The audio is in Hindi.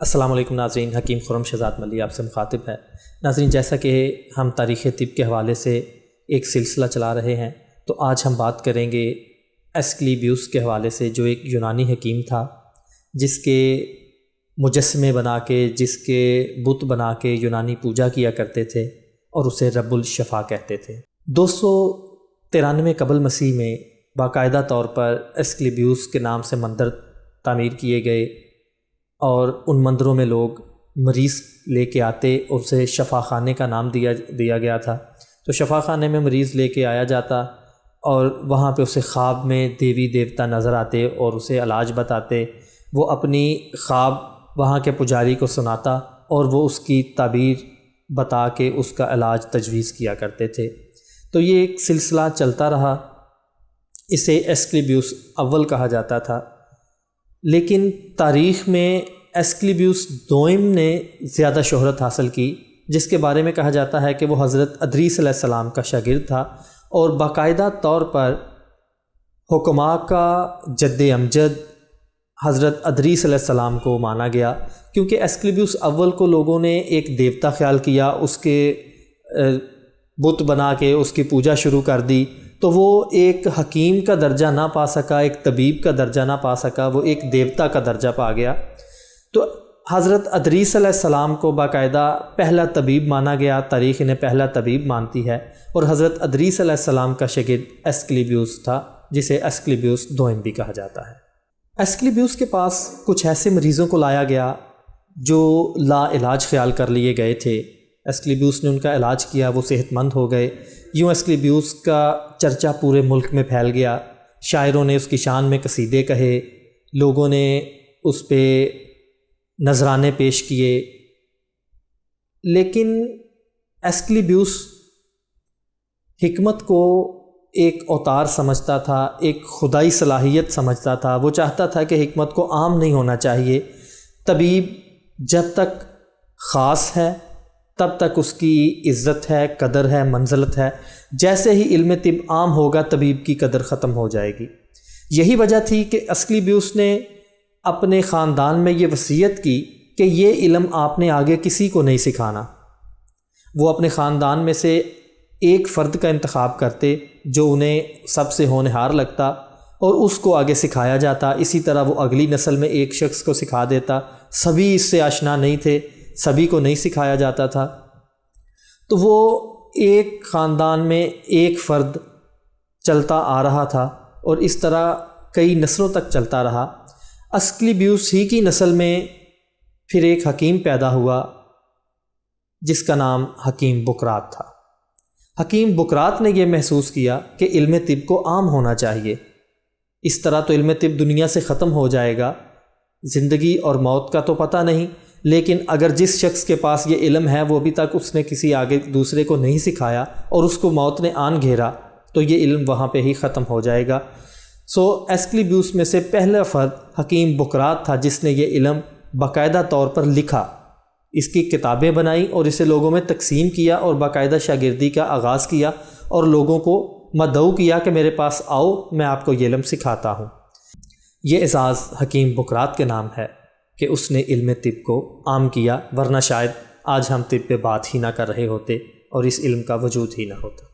अस्सलाम वालेकुम नाजरीन, हकीम खुरम शहजाद मली आपसे मुखातिब है। नाजरीन, जैसा कि हम तारीख़ तिब के हवाले से एक सिलसिला चला रहे हैं तो आज हम बात करेंगे एस्क्लीब्यूस के हवाले से, जो एक यूनानी हकीम था, जिसके मुजस्मे बना के, जिसके बुत बना के यूनानी पूजा किया करते थे और उसे रब्बुल शफ़ा कहते थे। दो सौ तिरानवे कबल मसीह में बाकायदा तौर पर एस्क्लीब्यूस के नाम से मंदिर तामीर किए गए और उन मंदिरों में लोग मरीज़ लेके आते, उसे शफ़ा खाने का नाम दिया दिया गया था। तो शफ़ा खाने में मरीज़ लेके आया जाता और वहाँ पे उसे ख्वाब में देवी देवता नज़र आते और उसे इलाज बताते। वो अपनी ख्वाब वहाँ के पुजारी को सुनाता और वो उसकी ताबीर बता के उसका इलाज तजवीज़ किया करते थे। तो ये एक सिलसिला चलता रहा। इसे एस्क्लिब्यूस अव्वल कहा जाता था। लेकिन तारीख़ में एस्क्लिब्यूस दोइम ने ज़्यादा शहरत हासिल की, जिसके बारे में कहा जाता है कि वो हज़रत अदरीस का शागिर था और बाकायदा तौर पर हुक्मा का जद अमजद हज़रत अदरीस को माना गया, क्योंकि एस्क्लिब्यूस अव्वल को लोगों ने एक देवता ख्याल किया, उसके बुत बना के उसकी पूजा शुरू कर दी तो वो एक हकीम का दर्जा ना पा सका, एक तबीब का दर्जा ना पा सका, वो एक देवता का दर्जा पा गया। तो हज़रत अदरीस सलाम को बाकायदा पहला तबीब माना गया, तारीख़ इन्हें पहला तबीब मानती है और हज़रत अदरीस सलाम का शगिद एस्क्लिब्यूस था, जिसे एस्क्लिब्यूस दोम भी कहा जाता है। एस्क्लिब्यूस के पास कुछ ऐसे मरीज़ों को लाया गया जो ला इलाज ख्याल कर लिए गए थे। एस्क्लिब्यूस ने उनका इलाज किया, वो सेहतमंद हो गए। यूँ एस्क्लिब्यूस का चर्चा पूरे मुल्क में फैल गया। शायरों ने उसकी शान में कसीदे कहे, लोगों ने उस पर नजराने पेश किए। लेकिन एस्क्लिब्यूस हमत को एक अवतार समझता था, एक खुदाई सलाहियत समझता था। वो चाहता था कि हमत को आम नहीं होना चाहिए। तबीब जब तक ख़ास है, तब तक उसकी इज़्ज़त है, कदर है, मंजलत है। जैसे ही इल्म तिब आम होगा, तबीब की कदर ख़त्म हो जाएगी। यही वजह थी कि असली ब्यूस ने अपने ख़ानदान में ये वसीयत की कि ये इल्म आपने आगे किसी को नहीं सिखाना। वो अपने ख़ानदान में से एक फ़र्द का इंतखब करते, जो उन्हें सबसे होनहार लगता और उसको आगे सिखाया जाता। इसी तरह वो अगली नस्ल में एक शख्स को सिखा देता। सभी इससे आशना नहीं थे, सभी को नहीं सिखाया जाता था। तो वो एक ख़ानदान में एक फ़र्द चलता आ रहा था और इस तरह कई नस्लों तक चलता रहा। अस्क्लिब्यूस ही की नस्ल में फिर एक हकीम पैदा हुआ, जिसका नाम हकीम बुकरात था। हकीम बुकरात ने यह महसूस किया कि इल्म तिब को आम होना चाहिए। इस तरह तो इल्म तिब दुनिया से ख़त्म हो जाएगा। ज़िंदगी और मौत का तो पता नहीं, लेकिन अगर जिस शख्स के पास ये इल्म है, वो अभी तक उसने किसी आगे दूसरे को नहीं सिखाया और उसको मौत ने आन घेरा तो ये इल्म वहाँ पे ही ख़त्म हो जाएगा। सो एस्क्लीब्यूस में से पहला फ़र्द हकीम बुकरात था जिसने ये इलम बाकायदा तौर पर लिखा। इसकी किताबें बनाई और इसे लोगों में तकसीम किया और बाकायदा शागिर्दी का आगाज़ किया और लोगों को मदऊ किया कि मेरे पास आओ, मैं आपको ये इल्म सिखाता हूँ। ये एजाज़ हकीम बुकरात के नाम है कि उसने इल्म तिब को आम किया, वरना शायद आज हम तिब पे बात ही ना कर रहे होते और इस इल्म का वजूद ही ना होता।